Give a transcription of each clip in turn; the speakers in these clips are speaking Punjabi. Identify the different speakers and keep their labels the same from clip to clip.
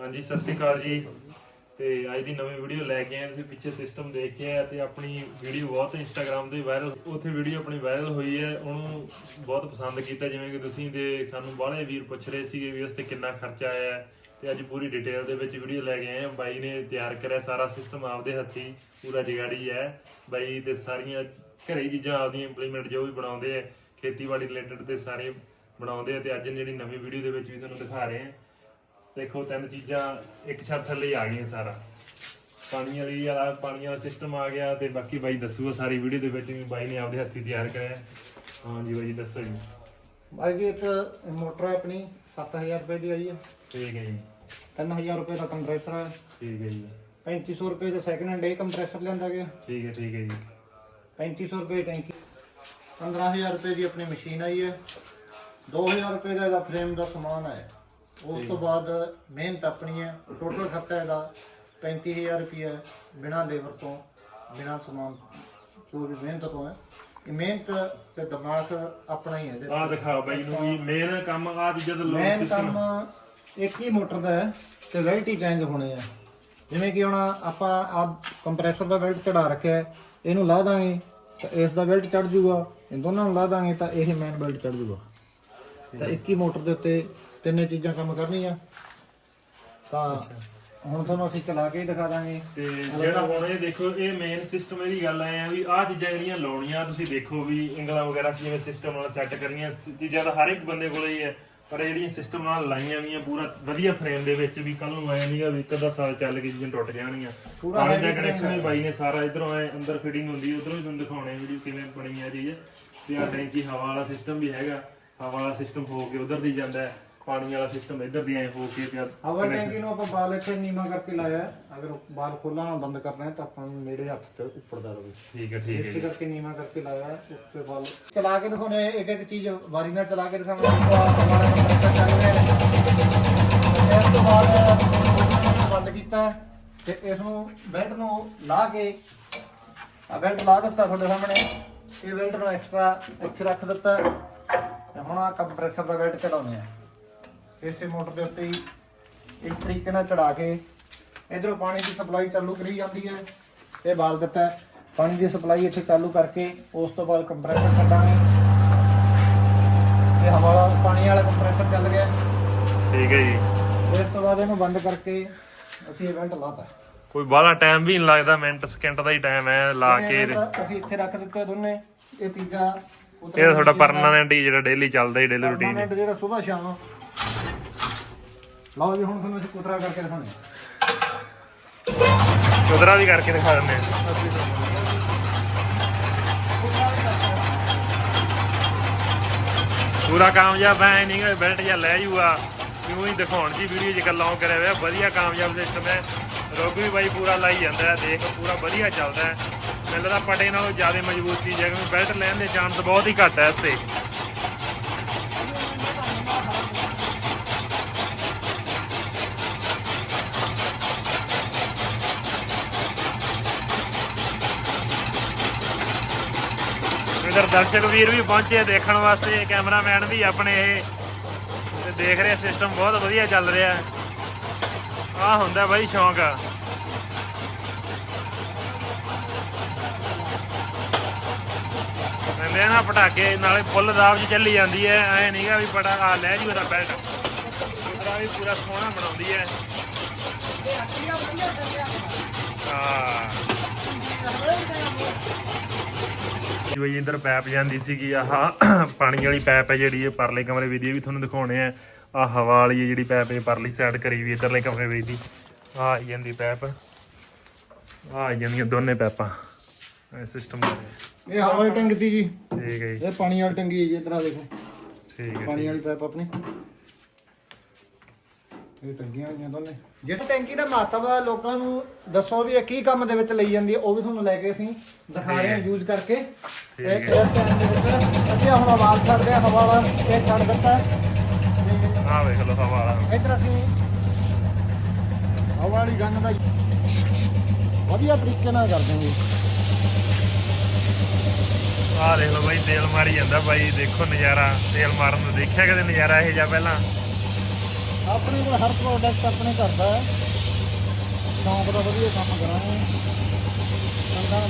Speaker 1: ਹਾਂਜੀ, ਸਤਿ ਸ਼੍ਰੀ ਅਕਾਲ ਜੀ। ਤੇ ਅੱਜ ਦੀ ਨਵੀਂ ਵੀਡੀਓ ਲੈ ਕੇ ਆਏ ਤੁਸੀਂ ਪਿੱਛੇ ਸਿਸਟਮ ਦੇਖ ਕੇ ਆਏ ਤੇ ਆਪਣੀ ਵੀਡੀਓ ਬਹੁਤ ਇੰਸਟਾਗ੍ਰam ਤੇ ਵਾਇਰਲ ਉੱਥੇ ਵੀਡੀਓ ਆਪਣੀ ਵਾਇਰਲ ਹੋਈ ਹੈ। ਉਹਨੂੰ ਬਹੁਤ ਪਸੰਦ ਕੀਤਾ। ਜਿਵੇਂ ਕਿ ਤੁਸੀਂ ਤੇ ਸਾਨੂੰ ਬਾਹਲੇ ਵੀਰ ਪੁੱਛ ਰਹੇ ਸੀਗੇ ਵੀ ਉਸ ਤੇ ਕਿੰਨਾ ਖਰਚਾ ਆਇਆ ਹੈ। ਤੇ ਅੱਜ ਪੂਰੀ ਡਿਟੇਲ ਦੇ ਵਿੱਚ ਵੀਡੀਓ ਲੈ ਕੇ ਆਏ ਹਾਂ। ਬਾਈ ਨੇ ਤਿਆਰ ਕਰਿਆ ਸਾਰਾ ਸਿਸਟਮ ਆਪਦੇ ਹੱਥੀ। ਪੂਰਾ ਜਗਾੜੀ ਹੈ। ਬਾਈ ਤੇ ਸਾਰੀਆਂ ਘਰੇ ਹੀ ਚੀਜ਼ਾਂ ਆਪਦੀਆਂ ਇੰਪਲੀਮੈਂਟ ਜੋ ਵੀ ਬਣਾਉਂਦੇ ਆ, ਖੇਤੀਬਾੜੀ ਰਿਲੇਟਡ ਤੇ ਸਾਰੇ ਬਣਾਉਂਦੇ ਆ। ਤੇ ਅੱਜ ਜਿਹੜੀ ਨਵੀਂ ਵੀਡੀਓ ਦੇ ਵਿੱਚ ਵੀ ਤੁਹਾਨੂੰ ਦਿਖਾ ਰਹੇ ਹਾਂ। ਦੇਖੋ ਤਿੰਨ ਚੀਜ਼ਾਂ ਇੱਕ ਛੱਤ ਥੱਲੇ ਆ ਗਈਆਂ ਸਾਰਾ। ਪਾਣੀ ਵਾਲੀ ਵਾਲਾ ਪਾਣੀ ਵਾਲਾ ਸਿਸਟਮ ਆ ਗਿਆ ਤੇ ਬਾਕੀ ਬਾਈ ਦੱਸੂਗਾ ਸਾਰੀ ਵੀਡੀਓ ਦੇ ਵਿੱਚ ਵੀ ਬਾਈ ਨੇ ਆਪਦੇ ਹੱਥੀਂ ਤਿਆਰ ਕਰਿਆ। ਹਾਂਜੀ ਬਾਈ ਜੀ ਦੱਸੋ ਜੀ।
Speaker 2: ਬਾਈ ਜੀ ਇੱਕ ਮੋਟਰ ਹੈ ਆਪਣੀ 7000 ਰੁਪਏ ਦੀ ਆਈ ਹੈ।
Speaker 1: ਠੀਕ ਹੈ ਜੀ।
Speaker 2: 3000 ਰੁਪਏ ਦਾ ਕੰਪਰੈਸਰ ਹੈ।
Speaker 1: ਠੀਕ ਹੈ ਜੀ।
Speaker 2: 3500 ਰੁਪਏ ਦਾ ਸੈਕਿੰਡ ਹੈਂਡ ਇਹ ਕੰਪਰੈਸਰ ਲਿਆਂਦਾ ਗਿਆ।
Speaker 1: ਠੀਕ ਹੈ ਠੀਕ ਹੈ ਜੀ।
Speaker 2: 3500 ਰੁਪਏ ਟੈਂਕੀ 15000 ਰੁਪਏ ਦੀ ਆਪਣੀ ਮਸ਼ੀਨ ਆਈ ਹੈ। 2000 ਰੁਪਏ ਦਾ ਇਹਦਾ ਫਰੇਮ ਦਾ ਸਮਾਨ ਹੈ ਉਸ ਤੋਂ ਬਾਅਦ ਮਿਹਨਤ ਆਪਣੀ ਹੈ ਟੋਟਲ ਖਰਚਾ ਇਹਦਾ 35000 ਰੁਪਏ ਬਿਨਾ ਲੇਬਰ ਤੋਂ ਬਿਨਾ ਸਮਾਨ ਜੋ ਵੀ ਮਿਹਨਤ ਤੋਂ ਹੈ। ਇਹ ਮਿਹਨਤ ਤੇ ਦਿਮਾਗ ਆਪਣਾ ਹੀ ਹੈ ਇਹਦੇ
Speaker 1: ਆਹ ਦਿਖਾ ਬਾਈ ਨੂੰ ਵੀ ਮੇਨ ਕੰਮ ਆ ਚੀਜ਼ਾਂ ਦਾ ਲੋਡ
Speaker 2: ਮੇਨ
Speaker 1: ਸਿਸਟਮ
Speaker 2: ਕੰਮ ਇੱਕ ਹੀ ਮੋਟਰ ਦਾ ਹੈ ਤੇ ਵੈਲਟ ਹੀ ਚੇਂਜ ਹੋਣੇ ਆ। ਜਿਵੇਂ ਕਿ ਹੁਣ ਆਪਾਂ ਆ ਕੰਪਰੈਸਰ ਦਾ ਵੈਲਟ ਚੜਾ ਰੱਖਿਆ ਹੈ ਇਹਨੂੰ ਲਾ ਦਾਂਗੇ ਤਾਂ ਇਸ ਦਾ ਵੈਲਟ ਚੜ ਜੂਗਾ। ਇਹ ਦੋਨਾਂ ਨੂੰ ਲਾ ਦਾਂਗੇ ਤਾਂ ਇਹ ਮੇਨ ਵੈਲਟ ਚੜ ਜੂਗਾ। ਤਾਂ ਇੱਕ ਹੀ ਮੋਟਰ ਦੇ ਉੱਤੇ ਤਿੰਨੇ ਚੀਜ਼ਾਂ ਕੰਮ ਕਰਨੀਆਂ। ਤਾਂ ਹੁਣ ਤੁਹਾਨੂੰ ਅਸੀਂ ਚਲਾ ਕੇ ਹੀ ਦਿਖਾ ਦਾਂਗੇ।
Speaker 1: ਤੇ ਜਿਹੜਾ ਹੁਣ ਇਹ ਦੇਖੋ ਇਹ ਮੇਨ ਸਿਸਟਮ ਇਹਦੀ ਗੱਲ ਐ ਆ ਵੀ ਆਹ ਚੀਜ਼ਾਂ ਜਿਹੜੀਆਂ ਲਾਉਣੀਆਂ ਤੁਸੀਂ ਦੇਖੋ ਵੀ ਇੰਗਲਾ ਵਗੈਰਾ ਜਿਵੇਂ ਸਿਸਟਮ ਨਾਲ ਸੈੱਟ ਕਰਨੀਆਂ। ਚੀਜ਼ਾਂ ਤਾਂ ਹਰ ਇੱਕ ਬੰਦੇ ਕੋਲੇ ਹੀ ਹੈ ਪਰ ਇਹ ਜਿਹੜੀਆਂ ਸਿਸਟਮ ਨਾਲ ਲਾਈਆਂ ਵੀਆਂ ਪੂਰਾ ਵਧੀਆ ਫਰੇਮ ਦੇ ਵਿੱਚ ਵੀ ਕੱਲ ਨੂੰ ਆਇਆ ਨਹੀਂਗਾ ਵੀ ਇੱਕ ਅੱਧਾ ਸਾਲ ਚੱਲ ਕੇ ਚੀਜ਼ਾਂ ਟੁੱਟ ਜਾਣਗੀਆਂ।
Speaker 2: ਪੂਰਾ
Speaker 1: ਪਾਣੀ ਦਾ ਕਨੈਕਸ਼ਨ ਵੀ ਬਾਈ ਨੇ ਸਾਰਾ ਇਧਰੋਂ ਐ ਅੰਦਰ ਫਿਟਿੰਗ ਹੁੰਦੀ ਉਧਰੋਂ ਵੀ ਤੁਹਾਨੂੰ ਦਿਖਾਉਣੇ ਵੀਡੀਓ ਕਿਵੇਂ ਬਣੀ ਆ ਚੀਜ਼। ਤੇ ਆ ਟੈਂਕੀ ਹਵਾ ਵਾਲਾ ਸਿਸਟਮ ਵੀ ਹੈਗਾ। ਹਵਾ ਵਾਲਾ ਸਿਸਟਮ ਹੋ ਕੇ ਉਧਰ ਦੀ ਜਾਂਦਾ ਹੈ। ਪਾਣੀ ਵਾਲਾ ਸਿਸਟਮ ਇੱਧਰ ਦੀ ਐ ਹੋ ਕੇ ਤੇ
Speaker 2: ਹਵਾ ਟੈਂਕੀ ਨੂੰ ਆਪਾਂ ਬਾਲ ਇੱਥੇ ਨੀਵਾ ਕਰਕੇ ਲਾਇਆ ਹੈ। ਅਗਰ ਬਾਲ ਖੋਲ੍ਹਣਾ ਬੰਦ ਕਰਨਾ ਹੈ ਤਾਂ ਆਪਾਂ ਨੂੰ ਨੇੜੇ ਹੱਥ ਤੇ ਉੱਪਰ ਦਾ ਰਹੇ
Speaker 1: ਠੀਕ ਹੈ ਠੀਕ ਹੈ
Speaker 2: ਇਸੇ ਕਰਕੇ ਨੀਵਾ ਕਰਕੇ ਲਾਇਆ ਹੈ, ਉਸ ਤੇ ਬਾਅਦ ਚਲਾ ਕੇ ਦਿਖਾਉਣੇ ਇੱਕ ਇੱਕ ਚੀਜ਼ ਵਾਰੀ ਨਾਲ ਚਲਾ ਕੇ ਦਿਖਾਵਾਂਗੇ ਹਮਾਰਾ ਕੰਪਰੈਸਰ ਚੱਲ ਰਿਹਾ ਹੈ। ਇਸ ਤੋਂ ਬਾਅਦ ਬੰਦ ਕੀਤਾ ਹੈ ਤੇ ਇਸ ਨੂੰ ਬੈਲਟ ਨੂੰ ਲਾ ਕੇ ਆ ਬੈਲਟ ਲਾ ਦਿੱਤਾ ਤੁਹਾਡੇ ਸਾਹਮਣੇ। ਇਹ ਬੈਲਟ ਨੂੰ ਐਕਸਟਰਾ ਇੱਥੇ ਰੱਖ ਦਿੱਤਾ। ਤੇ ਹੁਣ ਆ ਕੰਪਰੈਸਰ ਦਾ ਬੈਲਟ ਚੜਾਉਣੇ ਆ ਇਸੇ ਮੋਟਰ ਦੇ ਉੱਤੇ ਹੀ ਇਸ ਤਰੀਕੇ ਨਾਲ ਚੜਾ ਕੇ ਇਧਰੋਂ ਪਾਣੀ ਦੀ ਸਪਲਾਈ ਚਾਲੂ ਕਰੀ ਜਾਂਦੀ ਹੈ ਇਹ ਬਾਲ ਦਿੱਤਾ ਹੈ। ਪਾਣੀ ਦੀ ਸਪਲਾਈ ਇੱਥੇ ਚਾਲੂ ਕਰਕੇ ਉਸ ਤੋਂ ਬਾਅਦ ਕੰਪਰੈਸਰ ਛੱਡਾਂਗੇ। ਇਹ ਹਵਾ ਵਾਲਾ ਪਾਣੀ ਵਾਲਾ ਕੰਪਰੈਸਰ ਚੱਲ ਗਿਆ
Speaker 1: ਠੀਕ ਹੈ ਜੀ।
Speaker 2: ਇਸ ਤੋਂ ਬਾਅਦ ਇਹਨੂੰ ਬੰਦ ਕਰਕੇ ਅਸੀਂ ਇਵੈਂਟ ਲਾਤਾ।
Speaker 1: ਕੋਈ ਬਾਹਲਾ ਟਾਈਮ ਵੀ ਨਹੀਂ ਲੱਗਦਾ ਮਿੰਟ ਸਕਿੰਟ ਦਾ ਹੀ ਟਾਈਮ ਹੈ ਲਾ ਕੇ
Speaker 2: ਇਹ ਅਸੀਂ ਇੱਥੇ ਰੱਖ ਦਿੱਤੇ ਦੋਨੇ। ਇਹ ਤੀਜਾ
Speaker 1: ਇਹ ਤੁਹਾਡਾ ਪਰਮਾਨੈਂਟ ਹੀ ਜਿਹੜਾ ਡੇਲੀ ਚੱਲਦਾ ਹੀ ਡੇਲੀ ਰੂਟੀਨ
Speaker 2: ਪਰਮਾਨੈਂਟ ਜਿਹੜਾ ਸਵੇਰ ਸ਼ਾਮ ਲਓ ਜੀ, ਹੁਣ ਤੁਹਾਨੂੰ ਅਸੀਂ ਕੁਤਰਾ ਕਰਕੇ ਦਿਖਾਉਂਦੇ ਹਾਂ।
Speaker 1: ਉਧਰਾ ਵੀ ਕਰਕੇ ਦਿਖਾ ਦਿੰਦੇ ਆ ਪੂਰਾ ਕਾਮਯਾਬ ਐ ਨਹੀਂ ਕਿ ਬੈਲਟ ਜਾਂ ਲੈ ਜੂਗਾ। ਕਿਉਂ ਹੀ ਦਿਖਾਉਣ ਦੀ ਵੀਡੀਓ 'ਚ ਗੱਲਾਂ ਕਰਿਆ ਹੋਇਆ, ਵਧੀਆ ਕਾਮਯਾਬ ਸਿਸਟਮ ਹੈ ਰੋਗੀ ਬਾਈ ਪੂਰਾ ਲਾਈ ਜਾਂਦਾ ਹੈ, ਦੇਖ, ਪੂਰਾ ਵਧੀਆ ਚੱਲਦਾ ਹੈ। ਮੈਨੂੰ ਲੱਗਦਾ ਪਟੇ ਨਾਲੋਂ ਜ਼ਿਆਦਾ ਮਜ਼ਬੂਤ ਚੀਜ਼ ਹੈ ਕਿਉਂਕਿ ਬੈਲਟ ਲੈਣ ਦੇ ਚਾਂਸ ਬਹੁਤ ਹੀ ਘੱਟ ਹੈ ਇਸ ਤੇ। ਇਧਰ ਦਰਸ਼ਕ ਵੀਰ ਵੀ ਪਹੁੰਚੇ ਦੇਖਣ ਵਾਸਤੇ। ਕੈਮਰਾਮੈਨ ਵੀ ਆਪਣੇ ਇਹ ਤੇ ਦੇਖ ਰਹੇ ਸਿਸਟਮ ਬਹੁਤ ਵਧੀਆ ਚੱਲ ਰਿਹਾ। ਆ ਹੁੰਦਾ ਬਾਈ ਸ਼ੌਂਕ। ਕਹਿੰਦੇ ਨਾ ਪਟਾਕੇ, ਨਾਲੇ ਫੁੱਲ ਦਾਬ 'ਚ ਚੱਲੀ ਜਾਂਦੀ ਹੈ ਐ ਨਹੀਂਗਾ ਵੀ ਪਟਾ ਆ ਲੈ ਜੀ ਉਹਦਾ ਬੈਲਟ। ਉਤਰਾ ਵੀ ਪੂਰਾ ਸੋਹਣਾ ਬਣਾਉਂਦੀ ਹੈ ਹਾਂ ਜੀ ਇੱਧਰ ਪੈਪ ਜਾਂਦੀ ਸੀਗੀ ਆਹ ਪਾਣੀ ਵਾਲੀ ਪੈਪ ਹੈ ਜਿਹੜੀ ਇਹ ਪਰਲੇ ਕਮਰੇ ਵਿੱਚ ਦੀ ਵੀ ਤੁਹਾਨੂੰ ਦਿਖਾਉਣੇ ਆ। ਆ ਹਵਾ ਵਾਲੀ ਹੈ ਜਿਹੜੀ ਪੈਪ ਇਹ ਪਰਲੀ ਸਾਈਡ ਕਰੀ ਵੀ ਇੱਧਰਲੇ ਕਮਰੇ ਵਿੱਚ ਦੀ। ਆ ਆਈ ਜਾਂਦੀ ਪੈਪ। ਆ ਆਈ ਜਾਂਦੀਆਂ ਦੋਨੇ ਪੈਪਾਂ। ਇਹ ਸਿਸਟਮ
Speaker 2: ਇਹ ਹਵਾ ਟੈਂਕ ਦੀ ਜੀ।
Speaker 1: ਠੀਕ ਹੈ ਜੀ।
Speaker 2: ਇਹ ਪਾਣੀ ਵਾਲੀ ਟੰਗੀ ਹੈ ਜੀ ਇਸ ਤਰ੍ਹਾਂ ਦੇਖੋ।
Speaker 1: ਠੀਕ ਹੈ
Speaker 2: ਪਾਣੀ ਵਾਲੀ ਪਾਈਪ ਆਪਣੀ। ਇਹ ਟੰਗੀਆਂ ਹੋਈਆਂ ਦੋਨੇ। ਜਿਹੜੀ ਟੈਂਕੀ ਦਾ ਮਹੱਤਵ ਆ ਲੋਕਾਂ ਨੂੰ ਦੱਸੋ ਵੀ ਇਹ ਕੀ ਕੰਮ ਦੇ ਵਿੱਚ ਲਈ ਜਾਂਦੀ ਹੈ ਉਹ ਵੀ ਤੁਹਾਨੂੰ ਲੈ ਕੇ ਅਸੀਂ ਦਿਖਾ ਰਹੇ ਹਾਂ ਯੂਜ਼ ਕਰਕੇ। ਇਹ
Speaker 1: ਹੈ।
Speaker 2: ਇਸ ਟਾਈਮ ਦੇ ਵਿੱਚ ਅਸੀਂ ਹੁਣ ਆਵਾਜ਼ ਛੱਡਦੇ ਹਾਂ ਹਵਾ ਵਾਲਾ ਇਹ ਛੱਡ ਦਿੱਤਾ। ਤੇ
Speaker 1: ਆ ਵੇਖ ਲਓ ਹਵਾ ਵਾਲਾ।
Speaker 2: ਇੱਧਰ ਅਸੀਂ ਹਵਾ ਵਾਲੀ ਗੰਨ ਦਾ ਵਧੀਆ ਤਰੀਕੇ ਨਾਲ ਕਰਦੇ ਹਾਂ ਜੀ।
Speaker 1: ਆ ਦੇਖ ਲਓ ਬਾਈ ਤੇਲ ਮਾਰੀ ਜਾਂਦਾ ਬਾਈ ਦੇਖੋ ਨਜ਼ਾਰਾ। ਤੇਲ ਮਾਰਨ ਨੂੰ ਦੇਖਿਆ ਕਦੇ ਨਜ਼ਾਰਾ ਇਹ ਜਿਹਾ ਪਹਿਲਾਂ?
Speaker 2: ਆਪਣੇ ਕੋਲ ਹਰ ਪ੍ਰੋਡਕਟ ਆਪਣੇ ਘਰ ਦਾ ਹੈ। ਸ਼ੌਂਕ ਦਾ ਵਧੀਆ ਕੰਮ ਕਰਾਂਗੇ।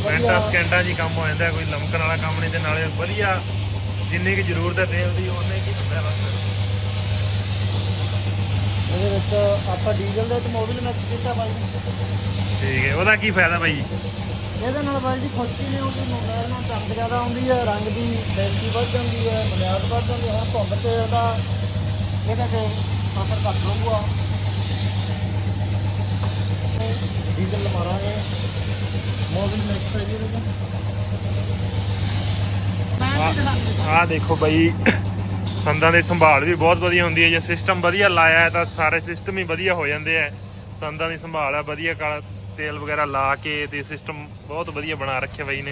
Speaker 2: ਵਧੀਆ
Speaker 1: ਸਕਿੰਟਾਂ 'ਚ ਹੀ ਕੰਮ ਹੋ ਜਾਂਦਾ ਹੈ, ਕੋਈ ਲਮਕਣ ਵਾਲਾ ਕੰਮ ਨਹੀਂ ਤੇ ਨਾਲੇ ਵਧੀਆ ਜਿੰਨੀ ਕੁ ਜ਼ਰੂਰਤ ਹੈ ਤੇਲ ਦੀ ਉਹਨੇ ਕੀ ਹੁੰਦਾ ਬਸ।
Speaker 2: ਇਹਦੇ ਵਿੱਚ ਆਪਾਂ ਡੀਜ਼ਲ ਦੇ ਤੇ ਮੋਬਿਲ ਮਿਕਸ ਕੀਤਾ ਬਾਈ
Speaker 1: ਠੀਕ ਹੈ ਉਹਦਾ ਕੀ ਫਾਇਦਾ ਬਾਈ
Speaker 2: ਇਹਦੇ ਨਾਲ ਬਾਈ ਜੀ ਖੁਸ਼ਕੀ ਨਹੀਂ ਆਉਂਦੀ ਮੋਬਾਈਲ ਨਾਲ ਚਮਕ ਜ਼ਿਆਦਾ ਆਉਂਦੀ ਹੈ ਰੰਗ ਦੀ ਡੈਂਸਿਟੀ ਵੱਧ ਜਾਂਦੀ ਹੈ ਬੁਨਿਆਦ ਵੱਧ ਜਾਂਦੀ ਹੈ ਹੁਣ ਧੁੰਦ ਤੇ ਉਹਦਾ ਇਹਦੇ ਤੇ ਅਸਰ ਘੱਟ ਰਹੂਗਾ ਡੀਜ਼ਲ ਮਾਰਾਂਗੇ। ਮੋਬਿਲ ਮਿਕਸ ਹੈ ਜੀ ਇਹਦੇ ਵਿੱਚ
Speaker 1: ਆਹ ਦੇਖੋ ਬਾਈ, ਸੰਦਾਂ ਦੀ ਸੰਭਾਲ ਵੀ ਬਹੁਤ ਵਧੀਆ ਹੁੰਦੀ ਹੈ। ਜੇ ਸਿਸਟਮ ਵਧੀਆ ਲਾਇਆ ਹੈ ਤਾਂ ਸਾਰੇ ਸਿਸਟਮ ਹੀ ਵਧੀਆ ਹੋ ਜਾਂਦੇ ਆ। ਸੰਦਾਂ ਦੀ ਸੰਭਾਲ ਹੈ ਵਧੀਆ ਕਾਲਾ ਤੇਲ ਵਗੈਰਾ ਲਾ ਕੇ ਤੇ ਸਿਸਟਮ ਬਹੁਤ ਵਧੀਆ ਬਣਾ ਰੱਖਿਆ ਬਾਈ ਨੇ।